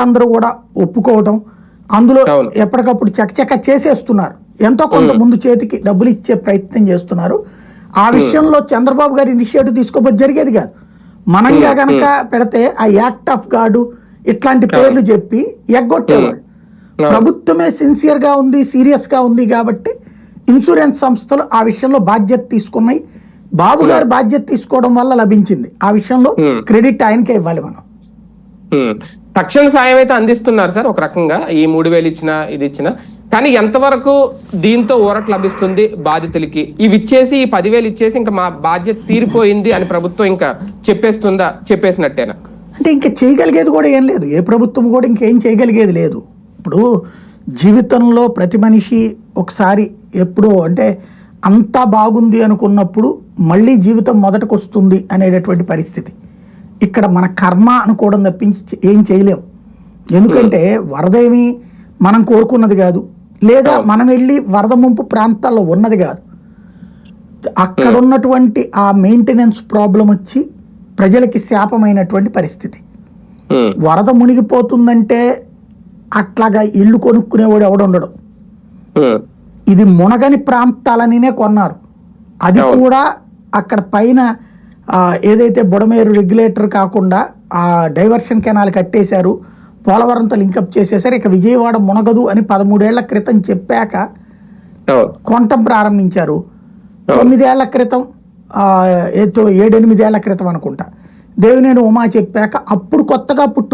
అందరూ కూడా ఒప్పుకోవటం. అందులో. ఎప్పటికప్పుడు చకచక చేసేస్తున్నారు. ఎంతో కొంత ముందు చేతికి డబ్బులు ఇచ్చే ప్రయత్నం చేస్తున్నారు. ఆ విషయంలో చంద్రబాబు గారు ఇనిషియేటివ్ తీసుకోబోతే జరిగేది కాదు. మనంగా గనక పెడితే ఆ యాక్ట్ ఆఫ్ గార్డు ఇట్లాంటి పేర్లు చెప్పి ఎగ్గొట్టేవాళ్ళు. ప్రభుత్వమే సిన్సియర్గా ఉంది సీరియస్గా ఉంది కాబట్టి ఇన్సూరెన్స్ సంస్థలు ఆ విషయంలో బాధ్యత తీసుకున్నాయి. బాబు గారు బాధ్యత తీసుకోవడం వల్ల లభించింది. ఆ విషయంలో క్రెడిట్ ఆయనకే ఇవ్వాలి మనం. తక్షణ సాయం అయితే అందిస్తున్నారు సార్ ఒక రకంగా. ఈ మూడు వేలు ఇచ్చిన ఇది ఇచ్చిన. కానీ ఎంతవరకు దీంతో ఊరట లభిస్తుంది బాధితులకి? ఇవి ఇచ్చేసి ఈ పదివేలు ఇచ్చేసి ఇంకా మా బాధ్యత తీరిపోయింది అని ప్రభుత్వం ఇంకా చెప్పేస్తుందా? చెప్పేసినట్టేనా? అంటే ఇంకా చేయగలిగేది కూడా ఏం లేదు. ఏ ప్రభుత్వం కూడా ఇంకేం చేయగలిగేది లేదు. ఇప్పుడు జీవితంలో ప్రతి మనిషి ఒకసారి ఎప్పుడో అంటే అంతా బాగుంది అనుకున్నప్పుడు మళ్ళీ జీవితం మొదటకు వస్తుంది అనేటటువంటి పరిస్థితి. ఇక్కడ మన కర్మ అనుకోవడం తప్పించి ఏం చేయలేం. ఎందుకంటే వరద ఏమి మనం కోరుకున్నది కాదు. లేదా మనం వెళ్ళి వరద ముంపు ప్రాంతాల్లో ఉన్నది కాదు. అక్కడ ఉన్నటువంటి ఆ మెయింటెనెన్స్ ప్రాబ్లం వచ్చి ప్రజలకి శాపమైనటువంటి పరిస్థితి. వరద మునిగిపోతుందంటే అట్లాగా ఇల్లు కొనుక్కునేవాడు ఎవడుండడు ఉమ్. ఇది మునగని ప్రాంతాలనినే కొన్నారు. అది. కూడా అక్కడ పైన ఏదైతే బుడమేరు రెగ్యులేటర్ కాకుండా ఆ డైవర్షన్ కెనాల్ కట్టేశారు పోలవరంతో లింకప్ చేసేసారు ఇక విజయవాడ మునగదు అని పదమూడేళ్ళ క్రితం చెప్పాక కొనటం ప్రారంభించారు. తొమ్మిదేళ్ళ క్రితం ఏడెనిమిదేళ్ళ క్రితం అనుకుంటా. దేవినేని ఉమా చెప్పాక అప్పుడు కొత్తగా పుట్టు